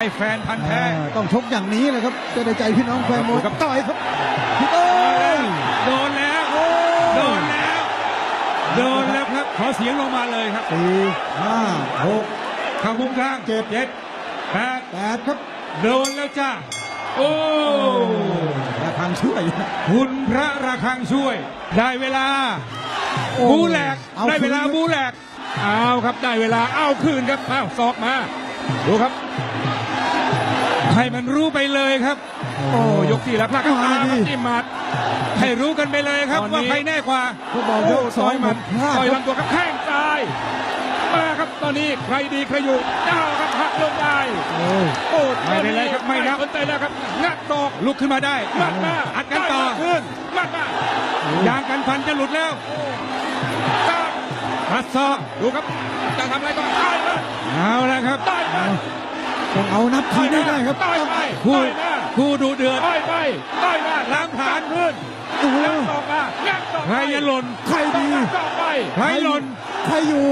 ไอ้แฟนพันธ์แท้อ่าต้องชกอย่างนี้เลยครับจะได้ใจพี่น้องแฟนมวยครับต่อยครับพี่โต้โดนแล้วโดนแล้วโดนแล้วครับขอเสียงลงมาเลยครับสี่ห้าหกเข้ามุมกลางเจ็ดเจ็ดแปดแปดครับโดนแล้วจ้าโอ้ระฆังช่วยคุณพระระฆังช่วย ได้เวลาโอ้บูแหลกเอาได้เวลาคืนบูแหลกเอาครับได้เวลาเอาคืนครับอ้าวศอกมาดูครับ ให้มันรู้ไปเลยครับ โอ้ยกที่แล้วพลาดครับมาครับจิ้มหมัดให้รู้กันไปเลยครับ ตอนนี้ ว่าใครแน่กว่าเขาบอกยกสองต่อยหมัมันพลาดต่อยครับลำตัวครับแข้งซ้าย มาครับตอนนี้ใครดีใครอยู่เจ้าครับหักลงได้โอ้โอ้ไม่เป็นไรครับไม่นับ สนใจแล้วครับงัดศอกลุกขึ้นมาได้ มัดมาอัดกันต่อ ได้ขึ้นมัดมา ยางกันพันจะหลุดแล้ว ตั้งพัดศอกดูครับจะทำอะไรก็ เอานับทีได้ได้ครับได้ไปคู่ได้มาคู่ดูเดือดได้ไปได้มาล้างผ่านขึ้นโอ้โหงัดศอกมางัดศอกใครจะหล่นใครดีงัดศอกไปใครหล่นใครอยู่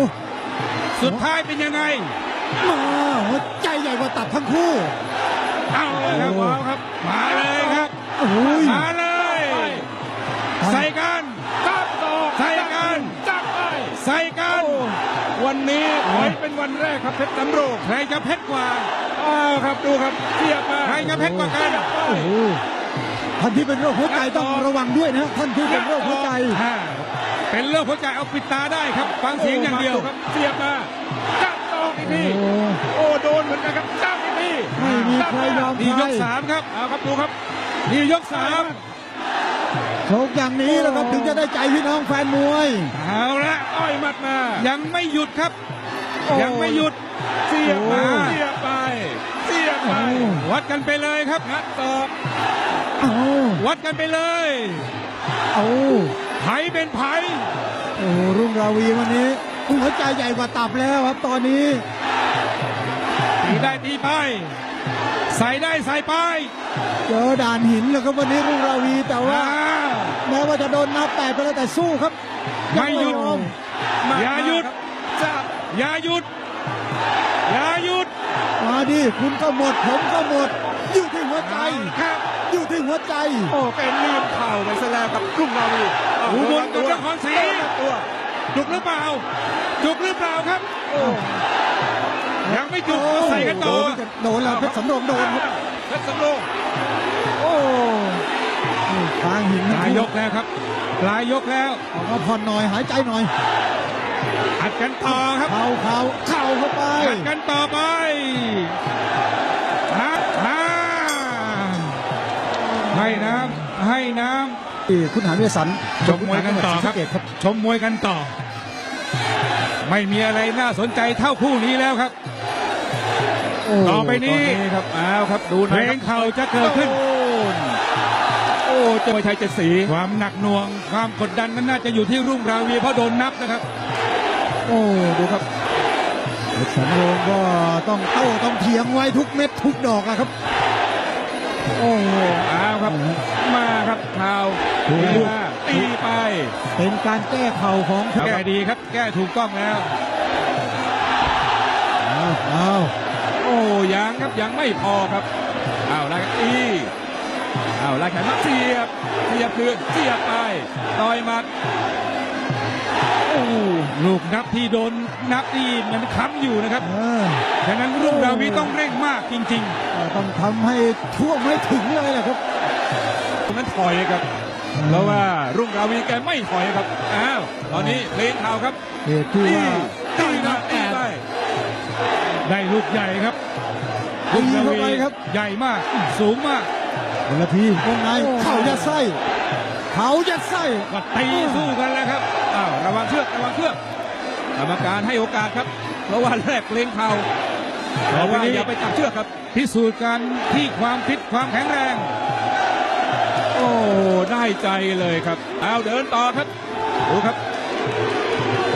สุดท้ายเป็นยังไงมาหัวใจใหญ่กว่าตับทั้งคู่เอาเลยครับโอ้เอาครับมาเลยครับโอ้ยมาเลยใส่กันตัดศอกใส่กันจับไปใส่กันวันนี้ถอยเป็นวันแรกครับเพชรสำโรงใครจะเพชรกว่า อ้าวครับดูครับเทียบมาใครจะเพชรกว่ากันโอ้โหท่านที่เป็นโรคหัวใจต้องระวังด้วยนะท่านที่เป็นโรคหัวใจอ่าเป็นเรื่องหัวใจเอาปิดตาได้ครับ ฟังเสียงอย่างเดียวครับเทียบมาจับตอกอีกทีโอ้โอ้โดนเหมือนกันครับจับอีกทีไม่มีใครยอมนี่ใคยรกสามครับเอาครับดูครับนี่ยกสามโชคอย่างนี้แหล้วครับถึงจะได้ใจพี่น้องแฟนมวยเอาละอ้อยหมัดมา ยังไม่หยุดครับโอ้ยังไม่หยุดเสียบมาโอ้เสียบไปเสียบไปโอ้ วัดกันไปเลยครับงัดตอกเอาวัดกันไปเลยเอาไผเป็นไผโอ้รุ่งราวีวันนี้หัวใจใหญ่กว่าตับแล้วครับตอนนี้ตีได้ตีไป ใส่ได้ใส่ไปเจอด่านหินแล้วครับวันนี้รุ่งราวีแต่ว่าอ่าแม้ว่าจะโดนนับแปดไปแล้วแต่สู้ครับ ไม่หยุดอมหมัดอย่าหยุดมาครับจับอย่าหยุด อย่าหยุด มาดิคุณก็หมด ผมก็หมด อยู่ที่หัวใจครับ อยู่ที่หัวใจ โอ้แกลืมเข่าไปซะแล้วครับรุ่งราวีอุบลกับนครศรีตัวจุกหรือเปล่า จุกหรือเปล่าครับโอ้ยังไม่จุกมาใส่กันต่อโดนแล้วเพชรสำโรงโดนครับเพชรสำโรงโอ้ทางหินปลายยกแล้วครับปลายยกแล้วออกมาผ่อนหน่อยหายใจหน่อย อัดกันต่อครับ เข่าเข่าเข่าเข้าไปอัดกันต่อไปมามาให้น้ำให้น้ที่คุณหานเวสันต์ชมมวยกันต่อครับจังหวัดศสะเกษครับำชมมวยกันต่อ ไม่มีอะไรน่าสนใจเท่าคู่นี้แล้วครับโอ้ต่อไปนี้ตอนครับเอาครับดูเพนะลครังบเข่าจะเกิดขึ้น โอ้เจมวยไทยเจ็ดสี ความหนักหน่วง ความกดดันนั้นน่าจะอยู่ที่รุ่งราวีเพราะโดนนับนะครับ โอ้ดูครับเพชรสำโรงก็ต้องโต้ต้องเถียงไว้ทุกเม็ดทุกดอกอะครับ โอ้โหเอาครับ มาครับข่าวถูกตีมาตีไปเป็นการแก้เข่าของแก้ดีครับ แก้ถูกต้องแล้ว เอาเอาโอ้ยังครับยังไม่พอครับเอาแล้วครับตีเอาแล้วแขนมาเสียบเสียบคืนเสียบไปต่อยหมัดโอ้ ลูกนับที่โดนนับที่มันค้ำอยู่นะครับเออฉะนั้นรุ่งราวีต้องเร่งมากจริงต้องทำให้ท่วมให้ถึงเลยแหละครับตรงนั้นถอยครับเพราะว่ารุ่งราวีแกไม่ถอยครับ อ้าว ตอนนี้เพลงข่าวครับเหตุที่ตีว่าตีนะตีไปๆได้ลูกใหญ่ครับตีเข้าไปครับ ใหญ่มาก สูงมากหนึ่งนาทีวงในเข่ายัดไส้เข่ายัดไส้ก็ตีสู้กันแล้วครับอ้าว ระวังเชือกระวังเชือกกรรมการให้โอกาสครับเพราะว่าแรกเพลงข่าวเพราะว่าอย่าไปจับเชือกครับ พิสูจน์กันที่ความฟิตความแข็งแรง โอ้ได้ใจเลยครับเอาเดินต่อครับดูครับ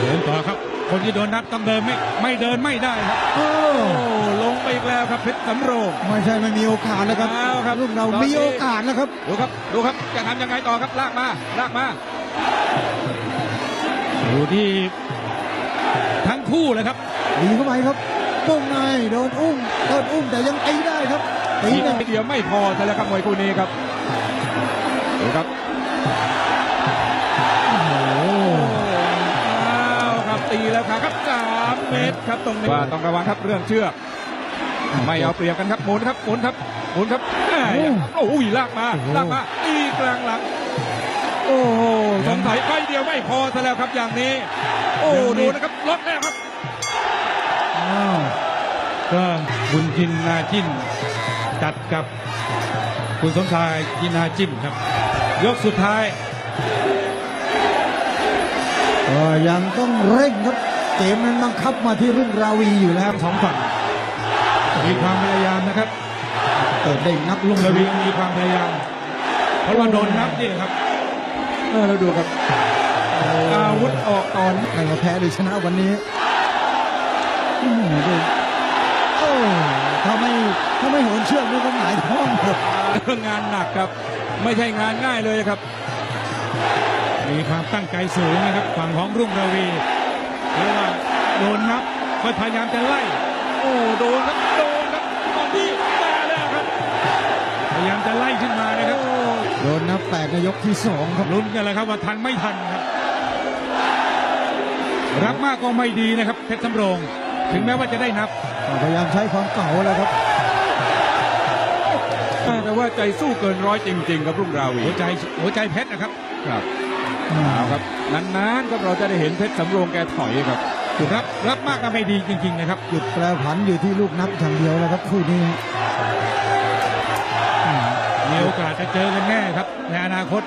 เดินต่อครับ คนที่โดนนับต้องเดินไม่ไม่เดินไม่ได้ครับ โอ้โอ้ลงไปอีกแล้วครับเพชรสำโรงไม่ใช่ไม่มีโอกาสแล้วครับเอาครับลูกเราตอนนี้มีโอกาสแล้วครับดูครับดูครับจะทำยังไงต่อครับลากมาลากมา อยู่ที่ทั้งคู่เลยครับดีเข้าไปครับตวงในโดนอุ้มโดนอุ้มแต่ยังตีได้ครับตีอีกได้นิดเดียวไม่พอแต่แล้วครับมวยคู่นี้ครับดูครับโอ้โหอ้าวครับตีแล้วครับครับสามเมตรครับตรงนี้ว่าต้องระวังครับเรื่องเชือกไม่เอาเปรียบกันครับหมุนครับหมุนครับหมุนครับแหม่โอ้ยลากมาลากมาตีกลางหลัง โอ้โหสงสัยใบเดียวไม่พอซะแล้วครับอย่างนี้ โอ้ดูนะครับลดแล้วครับอ้าวก็บุญจินนาจินจัดกับคุณสมชายจินนาจินครับ ยกสุดท้ายก็ยังต้องเร่งครับเกมนั้นบังคับมาที่รุ่งราวีอยู่แล้วครับสองฝั่งมีความพยายามนะครับเปิดได้นับลุงระวีมีความพยายามเพราะว่าโดนนับนี่ครับ เออเราดูครับอาวุธออกก่อนใครมาแพ้หรือชนะวันนี้โอ้โหดูโอ้ถ้าไม่ถ้าไม่โหนเชือกนี่ก็หงายท้องครับงานหนักครับ ไม่ใช่งานง่ายเลยครับมีความตั้งใจสูงนะครับฝั่งของรุ่งระวีเพราะว่าโดนนับก็พยายามจะไล่ โอ้โดนครับโดนครับตอนที่มาแล้วครับ พยายามจะไล่ขึ้นมานะครับ โดนนับแปดในยกที่สองครับลุ้นกันเลยครับว่าทันไม่ทันครับ รับมากก็ไม่ดีนะครับเพชรสำโรง ถึงแม้ว่าจะได้นับ พยายามใช้ความเก่าแล้วครับแต่ว่าใจสู้เกินร้อยจริง ๆ ครับรุ่งราวีหัวใจหัวใจเพชรนะครับครับเอาครับนานๆครับเราจะได้เห็นเพชรสำโรงแกถอยครับรับรับมากก็ไม่ดีจริง ๆ นะครับจุดแปรผันอยู่ที่ลูกนับอย่างเดียวแล้วครับคู่นี้ มีโอกาสจะเจอกันแน่ครับ ในอนาคต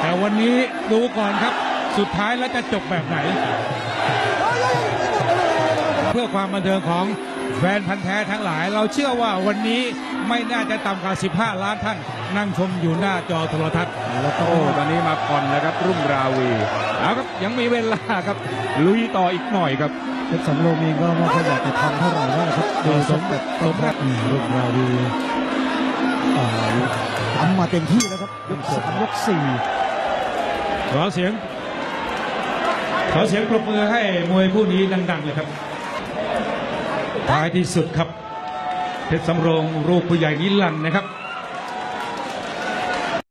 แต่วันนี้ดูก่อนครับ สุดท้ายแล้วจะจบแบบไหน เพื่อความบันเทิงของแฟนพันธ์แท้ทั้งหลาย เราเชื่อว่าวันนี้ไม่น่าจะต่ำกว่า 15 ล้านท่าน นั่งชมอยู่หน้าจอโทรทัศน์แล้วก็โอ้ตอนนี้มาผ่อนแล้วครับ รุ่งราวีเอาครับยังมีเวลาครับ ลุยต่ออีกหน่อยครับเพชรสำโรงเองก็ไม่ค่อยอยากจะทำเท่าไหร่แล้วนะครับโดยสมแบบสมแบบลูกราวี อ่าทำมาเต็มที่แล้วครับยกสามยกสี่ขอเสียง ขอเสียงปรบมือให้มวยคู่นี้ดัง ๆ เลยครับท้ายที่สุดครับเพชรสำโรงรูปผู้ใหญ่นิลันนะครับ